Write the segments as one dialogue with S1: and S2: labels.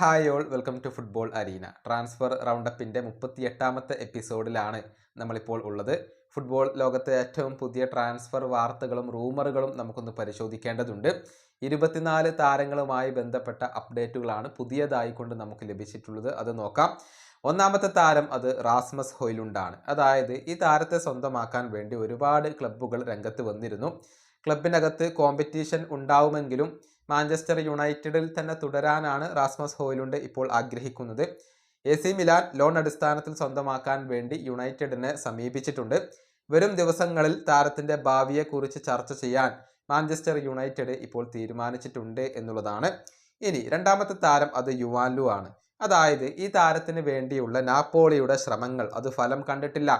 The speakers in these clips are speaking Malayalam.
S1: Hi all welcome to football arena. Transfer റൗണ്ടപ്പിന്റെ മുപ്പത്തി എട്ടാമത്തെ എപ്പിസോഡിലാണ് നമ്മളിപ്പോൾ ഉള്ളത്. ഫുട്ബോൾ ലോകത്തെ ഏറ്റവും പുതിയ ട്രാൻസ്ഫർ വാർത്തകളും റൂമറുകളും നമുക്കൊന്ന് പരിശോധിക്കേണ്ടതുണ്ട്. ഇരുപത്തിനാല് താരങ്ങളുമായി ബന്ധപ്പെട്ട അപ്ഡേറ്റുകളാണ് പുതിയതായി കൊണ്ട് നമുക്ക് ലഭിച്ചിട്ടുള്ളത്. അത് നോക്കാം. ഒന്നാമത്തെ താരം അത് റാസ്മസ് ഹൊയിലുണ്ടാണ്. അതായത് ഈ താരത്തെ സ്വന്തമാക്കാൻ വേണ്ടി ഒരുപാട് ക്ലബ്ബുകൾ രംഗത്ത് വന്നിരുന്നു. ക്ലബിനകത്ത് കോമ്പറ്റീഷൻ ഉണ്ടാവുമെങ്കിലും മാഞ്ചസ്റ്റർ യുണൈറ്റഡിൽ തന്നെ തുടരാനാണ് റാസ്മസ് ഹോയിലുണ്ട് ഇപ്പോൾ ആഗ്രഹിക്കുന്നത്. എ സി മിലാൻ ലോൺ അടിസ്ഥാനത്തിൽ സ്വന്തമാക്കാൻ വേണ്ടി യുണൈറ്റഡിനെ സമീപിച്ചിട്ടുണ്ട്. വരും ദിവസങ്ങളിൽ താരത്തിന്റെ ഭാവിയെക്കുറിച്ച് ചർച്ച ചെയ്യാൻ മാഞ്ചസ്റ്റർ യുണൈറ്റഡ് ഇപ്പോൾ തീരുമാനിച്ചിട്ടുണ്ട് എന്നുള്ളതാണ്. ഇനി രണ്ടാമത്തെ താരം അത് യുവാൻലു ആണ്. അതായത് ഈ താരത്തിന് വേണ്ടിയുള്ള നാപ്പോളിയുടെ ശ്രമങ്ങൾ അത് ഫലം കണ്ടിട്ടില്ല.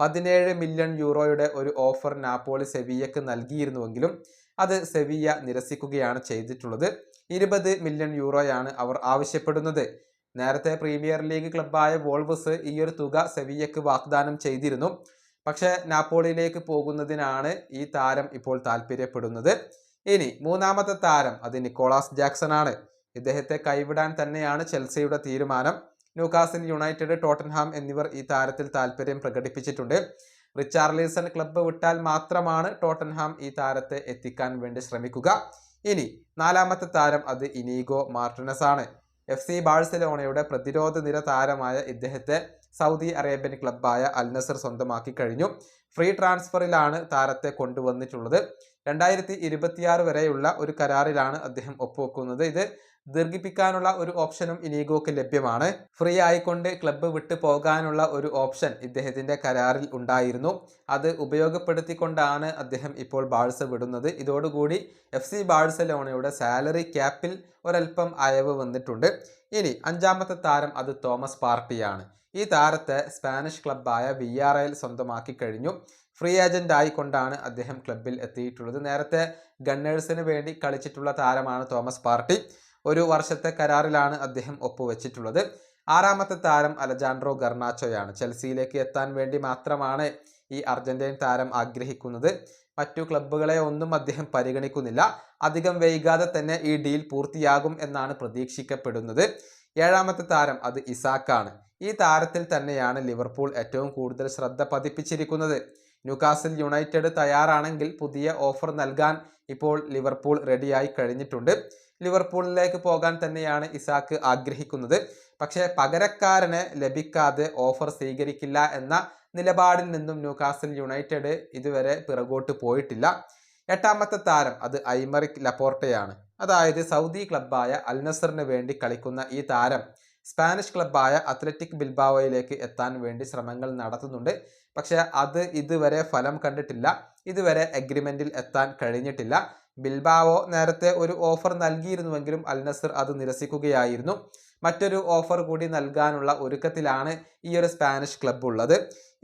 S1: പതിനേഴ് മില്യൺ യൂറോയുടെ ഒരു ഓഫർ നാപ്പോളി സെവിയക്ക് നൽകിയിരുന്നുവെങ്കിലും അത് സെവിയ നിരസിക്കുകയാണ് ചെയ്തിട്ടുള്ളത്. ഇരുപത് മില്യൺ യൂറോയാണ് അവർ ആവശ്യപ്പെടുന്നത്. നേരത്തെ പ്രീമിയർ ലീഗ് ക്ലബ്ബായ വോൾവസ് ഈ ഒരു തുക സെവിയക്ക് വാഗ്ദാനം ചെയ്തിരുന്നു. പക്ഷേ നാപ്പോളിയിലേക്ക് പോകുന്നതിനാണ് ഈ താരം ഇപ്പോൾ താല്പര്യപ്പെടുന്നത് ഇനി മൂന്നാമത്തെ താരം അത് നിക്കോളാസ് ജാക്സൺ ആണ് ഇദ്ദേഹത്തെ കൈവിടാൻ തന്നെയാണ് ചെൽസിയുടെ തീരുമാനം. ന്യൂകാസിൽ യുണൈറ്റഡ് ടോട്ടൻഹാം എന്നിവർ ഈ താരത്തിൽ താല്പര്യം പ്രകടിപ്പിച്ചിട്ടുണ്ട്. റിച്ചാർലീസൺ ക്ലബ്ബ് വിട്ടാൽ മാത്രമാണ് ടോട്ടൻഹാം ഈ താരത്തെ എത്തിക്കാൻ വേണ്ടി ശ്രമിക്കുക. ഇനി നാലാമത്തെ താരം അത് ഇനീഗോ മാർട്ടിനസ് ആണ് എഫ് സി ബാഴ്സലോണയുടെ പ്രതിരോധ നിര താരമായ ഇദ്ദേഹത്തെ സൗദി അറേബ്യൻ ക്ലബ്ബായ അൽനസർ സ്വന്തമാക്കി കഴിഞ്ഞു. ഫ്രീ ട്രാൻസ്ഫറിലാണ് താരത്തെ കൊണ്ടുവന്നിട്ടുള്ളത്. രണ്ടായിരത്തി ഇരുപത്തിയാറ് വരെയുള്ള ഒരു കരാറിലാണ് അദ്ദേഹം ഒപ്പുവെക്കുന്നത്. ഇത് ദീർഘിപ്പിക്കാനുള്ള ഒരു ഓപ്ഷനും ഇനീഗോക്ക് ലഭ്യമാണ്. ഫ്രീ ആയിക്കൊണ്ട് ക്ലബ്ബ് വിട്ടു പോകാനുള്ള ഒരു ഓപ്ഷൻ ഇദ്ദേഹത്തിന്റെ കരാറിൽ ഉണ്ടായിരുന്നു. അത് ഉപയോഗപ്പെടുത്തിക്കൊണ്ടാണ് അദ്ദേഹം ഇപ്പോൾ ബാഴ്സ വിടുന്നത്. ഇതോടുകൂടി എഫ് സി ബാഴ്സലോണയുടെ സാലറി ക്യാപ്പിൽ ഒരൽപ്പം അയവ് വന്നിട്ടുണ്ട്. ഇനി അഞ്ചാമത്തെ താരം അത് തോമസ് പാർട്ടിയാണ്. ഈ താരത്തെ സ്പാനിഷ് ക്ലബ്ബായ വി ആർ എൽ സ്വന്തമാക്കി കഴിഞ്ഞു. ഫ്രീ ഏജന്റ് ആയിക്കൊണ്ടാണ് അദ്ദേഹം ക്ലബിൽ എത്തിയിട്ടുള്ളത്. നേരത്തെ ഗണ്ണേഴ്സിന് വേണ്ടി കളിച്ചിട്ടുള്ള താരമാണ് തോമസ് പാർട്ടി. ഒരു വർഷത്തെ കരാറിലാണ് അദ്ദേഹം ഒപ്പുവെച്ചിട്ടുള്ളത്. ആറാമത്തെ താരം അലജാൻഡ്രോ ഗർണാച്ചോയാണ് ചെൽസിയിലേക്ക് എത്താൻ വേണ്ടി മാത്രമാണ് ഈ അർജന്റീൻ താരം ആഗ്രഹിക്കുന്നത്. മറ്റു ക്ലബ്ബുകളെ ഒന്നും അദ്ദേഹം പരിഗണിക്കുന്നില്ല. അധികം വൈകാതെ തന്നെ ഈ ഡീൽ പൂർത്തിയാകും എന്നാണ് പ്രതീക്ഷിക്കപ്പെടുന്നത്. ഏഴാമത്തെ താരം അത് ഇസാക്കാണ്. ഈ താരത്തിൽ തന്നെയാണ് ലിവർപൂൾ ഏറ്റവും കൂടുതൽ ശ്രദ്ധ പതിപ്പിച്ചിരിക്കുന്നത്. ന്യൂകാസിൽ യുണൈറ്റഡ് തയ്യാറാണെങ്കിൽ പുതിയ ഓഫർ നൽകാൻ ഇപ്പോൾ ലിവർപൂൾ റെഡിയായി കഴിഞ്ഞിട്ടുണ്ട്. ലിവർപൂളിലേക്ക് പോകാൻ തന്നെയാണ് ഇസാക്ക് ആഗ്രഹിക്കുന്നത്. പക്ഷേ പകരക്കാരനെ ലഭിക്കാതെ ഓഫർ സ്വീകരിക്കില്ല എന്ന നിലപാടിൽ നിന്നും ന്യൂകാസിൽ യുണൈറ്റഡ് ഇതുവരെ പിറകോട്ട് പോയിട്ടില്ല. എട്ടാമത്തെ താരം അത് ഐമറിക് ലപ്പോർട്ടയാണ്. അതായത് സൗദി ക്ലബ്ബായ അൽനസറിന് വേണ്ടി കളിക്കുന്ന ഈ താരം സ്പാനിഷ് ക്ലബ്ബായ അത്ലറ്റിക് ബിൽബാവോയിലേക്ക് എത്താൻ വേണ്ടി ശ്രമങ്ങൾ നടത്തുന്നുണ്ട്. പക്ഷേ അത് ഇതുവരെ ഫലം കണ്ടിട്ടില്ല. ഇതുവരെ എഗ്രിമെന്റിൽ എത്താൻ കഴിഞ്ഞിട്ടില്ല. ബിൽബാവോ നേരത്തെ ഒരു ഓഫർ നൽകിയിരുന്നുവെങ്കിലും അൽ നസർ അത് നിരസിക്കുകയായിരുന്നു. മറ്റൊരു ഓഫർ കൂടി നൽകാനുള്ള ഒരുക്കത്തിലാണ് ഈ ഒരു സ്പാനിഷ് ക്ലബ്ബ് ഉള്ളത്.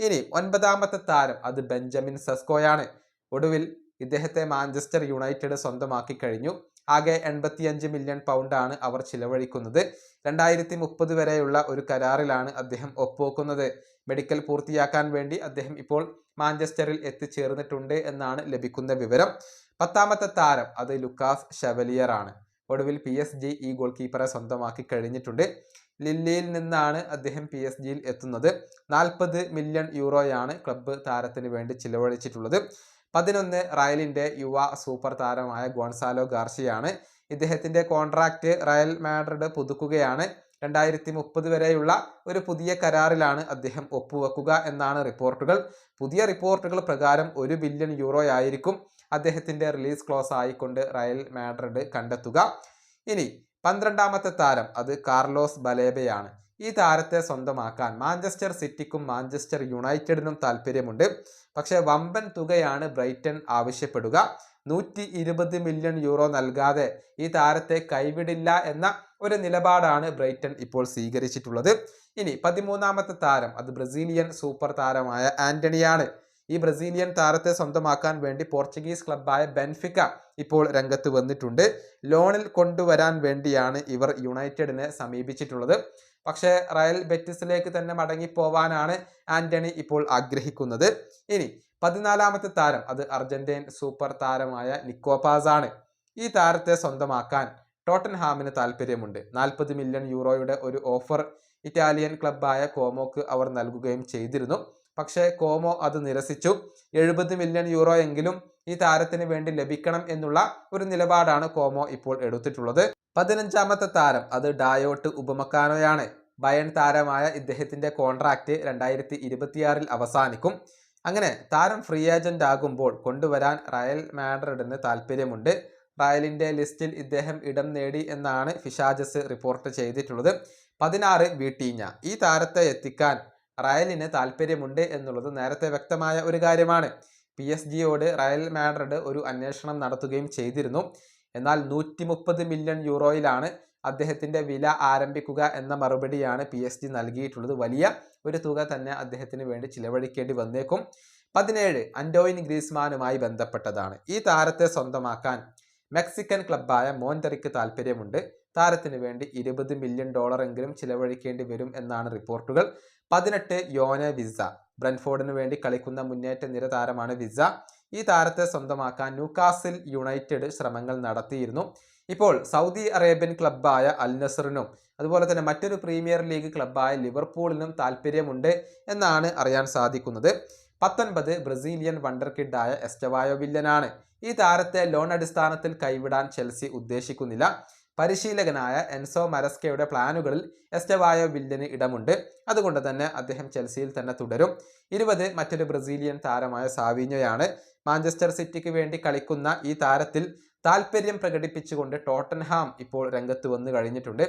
S1: ഇനി ഒൻപതാമത്തെ താരം അത് ബെഞ്ചമിൻ സെസ്കോയാണ്. ഒടുവിൽ ഇദ്ദേഹത്തെ മാഞ്ചസ്റ്റർ യുണൈറ്റഡ് സ്വന്തമാക്കി കഴിഞ്ഞു. ആകെ എൺപത്തിയഞ്ച് മില്യൺ പൗണ്ടാണ് അവർ ചിലവഴിക്കുന്നത്. രണ്ടായിരത്തി മുപ്പത് വരെയുള്ള ഒരു കരാറിലാണ് അദ്ദേഹം ഒപ്പുവെക്കുന്നത്. മെഡിക്കൽ പൂർത്തിയാക്കാൻ വേണ്ടി അദ്ദേഹം ഇപ്പോൾ മാഞ്ചസ്റ്ററിൽ എത്തിച്ചേർന്നിട്ടുണ്ട് എന്നാണ് ലഭിക്കുന്ന വിവരം. പത്താമത്തെ താരം അത് ലുക്കാസ് ഷെവലിയർ ആണ് ഒടുവിൽ പി എസ് ജി ഈ ഗോൾ കീപ്പറെ സ്വന്തമാക്കി കഴിഞ്ഞിട്ടുണ്ട്. ലില്ലിയിൽ നിന്നാണ് അദ്ദേഹം പി എസ് ജിയിൽ എത്തുന്നത്. നാൽപ്പത് മില്യൺ യൂറോയാണ് ക്ലബ്ബ് താരത്തിന് വേണ്ടി ചിലവഴിച്ചിട്ടുള്ളത്. പതിനൊന്ന് റയലിന്റെ യുവ സൂപ്പർ താരമായ ഗോൺസാലോ ഗാർഷിയാണ് ഇദ്ദേഹത്തിന്റെ കോൺട്രാക്റ്റ് റയൽ മാഡ്രിഡ് പുതുക്കുകയാണ്. രണ്ടായിരത്തി മുപ്പത് വരെയുള്ള ഒരു പുതിയ കരാറിലാണ് അദ്ദേഹം ഒപ്പുവെക്കുക എന്നാണ് റിപ്പോർട്ടുകൾ. പുതിയ റിപ്പോർട്ടുകൾ പ്രകാരം ഒരു ബില്യൺ യൂറോ ആയിരിക്കും അദ്ദേഹത്തിന്റെ റിലീസ് ക്ലോസ് ആയിക്കൊണ്ട് റയൽ മാഡ്രിഡ് കണ്ടെത്തുക. ഇനി പന്ത്രണ്ടാമത്തെ താരം അത് കാർലോസ് ബലേബയാണ്. ഈ താരത്തെ സ്വന്തമാക്കാൻ മാഞ്ചസ്റ്റർ സിറ്റിക്കും മാഞ്ചസ്റ്റർ യുണൈറ്റഡിനും താല്പര്യമുണ്ട്. പക്ഷേ വമ്പൻ തുകയാണ് ബ്രൈറ്റൺ ആവശ്യപ്പെടുക. നൂറ്റി ഇരുപത് മില്യൺ യൂറോ നൽകാതെ ഈ താരത്തെ കൈവിടില്ല എന്ന ഒരു നിലപാടാണ് ബ്രൈറ്റൺ ഇപ്പോൾ സ്വീകരിച്ചിട്ടുള്ളത്. ഇനി പതിമൂന്നാമത്തെ താരം അത് ബ്രസീലിയൻ സൂപ്പർ താരമായ ആന്റണിയാണ്. ഈ ബ്രസീലിയൻ താരത്തെ സ്വന്തമാക്കാൻ വേണ്ടി പോർച്ചുഗീസ് ക്ലബ്ബായ ബെൻഫിക്ക ഇപ്പോൾ രംഗത്ത് വന്നിട്ടുണ്ട്. ലോണിൽ കൊണ്ടുവരാൻ വേണ്ടിയാണ് ഇവർ യുണൈറ്റഡിനെ സമീപിച്ചിട്ടുള്ളത്. പക്ഷേ റയൽ ബെറ്റിസിലേക്ക് തന്നെ മടങ്ങിപ്പോവാനാണ് ആന്റണി ഇപ്പോൾ ആഗ്രഹിക്കുന്നത്. ഇനി പതിനാലാമത്തെ താരം അത് അർജന്റീൻ സൂപ്പർ താരമായ നിക്കോപാസ് ആണ്. ഈ താരത്തെ സ്വന്തമാക്കാൻ ടോട്ടൻഹാമിന് താല്പര്യമുണ്ട് നാൽപ്പത് മില്യൺ യൂറോയുടെ ഒരു ഓഫർ ഇറ്റാലിയൻ ക്ലബ്ബായ കോമോക്ക് അവർ നൽകുകയും ചെയ്തിരുന്നു. പക്ഷേ കോമോ അത് നിരസിച്ചു. എഴുപത് മില്യൺ യൂറോ എങ്കിലും ഈ താരത്തിന് വേണ്ടി ലഭിക്കണം എന്നുള്ള ഒരു നിലപാടാണ് കോമോ ഇപ്പോൾ എടുത്തിട്ടുള്ളത്. പതിനഞ്ചാമത്തെ താരം അത് ഡായോട്ട് ഉപമക്കാനോയാണ്. ബയൺ താരമായ ഇദ്ദേഹത്തിന്റെ കോൺട്രാക്റ്റ് രണ്ടായിരത്തി ഇരുപത്തിയാറിൽ അവസാനിക്കും. അങ്ങനെ താരം ഫ്രീ ഏജന്റ് ആകുമ്പോൾ കൊണ്ടുവരാൻ റയൽ മാഡ്രിഡിന് താല്പര്യമുണ്ട് റയലിന്റെ ലിസ്റ്റിൽ ഇദ്ദേഹം ഇടം നേടി എന്നാണ് ഫിഷാജസ് റിപ്പോർട്ട് ചെയ്തിട്ടുള്ളത്. പതിനാറ് വീട്ടീഞ്ഞ. ഈ താരത്തെ എത്തിക്കാൻ റയലിന് താല്പര്യമുണ്ട് എന്നുള്ളത് നേരത്തെ വ്യക്തമായ ഒരു കാര്യമാണ്. പി എസ് ജിയോട് റയൽ മാഡ്രിഡ് ഒരു അന്വേഷണം നടത്തുകയും ചെയ്തിരുന്നു. എന്നാൽ നൂറ്റി മുപ്പത് മില്യൺ യൂറോയിലാണ് അദ്ദേഹത്തിന്റെ വില ആരംഭിക്കുക എന്ന മറുപടിയാണ് പി എസ് ജി നൽകിയിട്ടുള്ളത്. വലിയ ഒരു തുക തന്നെ അദ്ദേഹത്തിന് വേണ്ടി ചിലവഴിക്കേണ്ടി വന്നേക്കും. പതിനേഴ് അൻഡോയിൻ ഗ്രീസ്മാനുമായി ബന്ധപ്പെട്ടതാണ്. ഈ താരത്തെ സ്വന്തമാക്കാൻ മെക്സിക്കൻ ക്ലബ്ബായ മോൻതറിക്ക് താല്പര്യമുണ്ട്. താരത്തിന് വേണ്ടി ഇരുപത് മില്യൺ ഡോളർ എങ്കിലും ചിലവഴിക്കേണ്ടി വരും എന്നാണ് റിപ്പോർട്ടുകൾ. പതിനെട്ട് യോന വിസ. ബ്രൻഫോർഡിന് വേണ്ടി കളിക്കുന്ന മുന്നേറ്റ നിര താരമാണ് വിസ. ഈ താരത്തെ സ്വന്തമാക്കാൻ ന്യൂകാസിൽ യുണൈറ്റഡ് ശ്രമങ്ങൾ നടത്തിയിരുന്നു. ഇപ്പോൾ സൗദി അറേബ്യൻ ക്ലബ്ബായ അൽ നസറിനും അതുപോലെ തന്നെ മറ്റൊരു പ്രീമിയർ ലീഗ് ക്ലബ്ബായ ലിവർപൂളിനും താല്പര്യമുണ്ട് എന്നാണ് അറിയാൻ സാധിക്കുന്നത്. പത്തൊൻപത് ബ്രസീലിയൻ വണ്ടർ കിഡായ എസ്റ്റവായോ വില്ലനാണ്. ഈ താരത്തെ ലോൺ അടിസ്ഥാനത്തിൽ കൈവിടാൻ ചെൽസി ഉദ്ദേശിക്കുന്നില്ല. പരിശീലകനായ എൻസോ മരസ്കയുടെ പ്ലാനുകളിൽ എസ്റ്റവായോ വില്ലിന് ഇടമുണ്ട്. അതുകൊണ്ട് തന്നെ അദ്ദേഹം ചെൽസിയിൽ തന്നെ തുടരും. ഇരുപത് മറ്റൊരു ബ്രസീലിയൻ താരമായ സാവിഞ്ഞോയാണ് മാഞ്ചസ്റ്റർ സിറ്റിക്ക് വേണ്ടി കളിക്കുന്ന ഈ താരത്തിൽ താല്പര്യം പ്രകടിപ്പിച്ചുകൊണ്ട് ടോട്ടൻഹാം ഇപ്പോൾ രംഗത്ത് വന്നു കഴിഞ്ഞിട്ടുണ്ട്.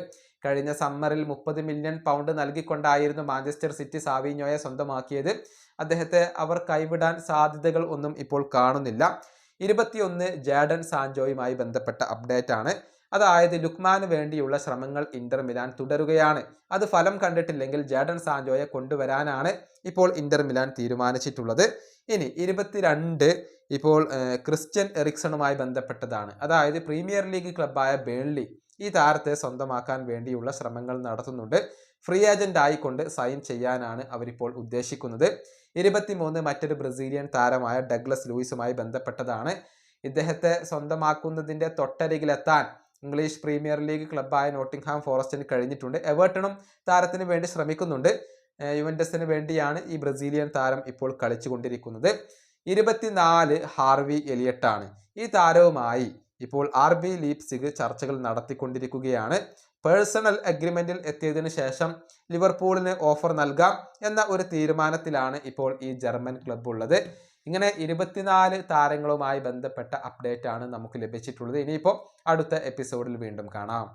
S1: കഴിഞ്ഞ സമ്മറിൽ മുപ്പത് മില്യൺ പൗണ്ട് നൽകിക്കൊണ്ടായിരുന്നു മാഞ്ചസ്റ്റർ സിറ്റി സാവിഞ്ഞോയെ സ്വന്തമാക്കിയത്. അദ്ദേഹത്തെ അവർ കൈവിടാൻ സാധ്യതകൾ ഒന്നും ഇപ്പോൾ കാണുന്നില്ല. ഇരുപത്തിയൊന്ന് ജാഡൻ സാൻജോയുമായി ബന്ധപ്പെട്ട അപ്ഡേറ്റ് ആണ് അതായത് ലുക്മാന് വേണ്ടിയുള്ള ശ്രമങ്ങൾ ഇന്റർ മിലാൻ തുടരുകയാണ്. അത് ഫലം കണ്ടിട്ടില്ലെങ്കിൽ ജാഡൻ സാൻജോയെ കൊണ്ടുവരാനാണ് ഇപ്പോൾ ഇന്റർ മിലാൻ തീരുമാനിച്ചിട്ടുള്ളത്. ഇനി ഇരുപത്തിരണ്ട് ഇപ്പോൾ ക്രിസ്ത്യൻ എറിക്സണുമായി ബന്ധപ്പെട്ടതാണ്. അതായത് പ്രീമിയർ ലീഗ് ക്ലബ്ബായ ബേൺലി ഈ താരത്തെ സ്വന്തമാക്കാൻ വേണ്ടിയുള്ള ശ്രമങ്ങൾ നടത്തുന്നുണ്ട്. ഫ്രീ ഏജന്റ് ആയിക്കൊണ്ട് സൈൻ ചെയ്യാനാണ് അവരിപ്പോൾ ഉദ്ദേശിക്കുന്നത്. ഇരുപത്തിമൂന്ന് മറ്റൊരു ബ്രസീലിയൻ താരമായ ഡഗ്ലസ് ലൂയിസുമായി ബന്ധപ്പെട്ടതാണ്. ഇദ്ദേഹത്തെ സ്വന്തമാക്കുന്നതിന്റെ തൊട്ടരികിലെത്താൻ ഇംഗ്ലീഷ് പ്രീമിയർ ലീഗ് ക്ലബ്ബായ നോട്ടിംഗ്ഹാം ഫോറസ്റ്റിന് കഴിഞ്ഞിട്ടുണ്ട്. എവേർട്ടണും താരത്തിന് വേണ്ടി ശ്രമിക്കുന്നുണ്ട്. യുവന്റസിന് വേണ്ടിയാണ് ഈ ബ്രസീലിയൻ താരം ഇപ്പോൾ കളിച്ചുകൊണ്ടിരിക്കുന്നത്. ഇരുപത്തിനാല് ഹാർവി എലിയട്ടാണ്. ഈ താരവുമായി ഇപ്പോൾ ആർ ബി ലീപ്സിഗ് ചർച്ചകൾ നടത്തിക്കൊണ്ടിരിക്കുകയാണ്. പേഴ്സണൽ അഗ്രിമെന്റിൽ എത്തിയതിനു ശേഷം ലിവർപൂളിന് ഓഫർ നൽകാം എന്ന ഒരു തീരുമാനത്തിലാണ് ഇപ്പോൾ ഈ ജർമ്മൻ ക്ലബ് ഉള്ളത് ഇങ്ങനെ ഇരുപത്തിനാല് താരങ്ങളുമായി ബന്ധപ്പെട്ട അപ്ഡേറ്റ് ആണ് നമുക്ക് ലഭിച്ചിട്ടുള്ളത്. ഇനിയിപ്പോൾ അടുത്ത എപ്പിസോഡിൽ വീണ്ടും കാണാം.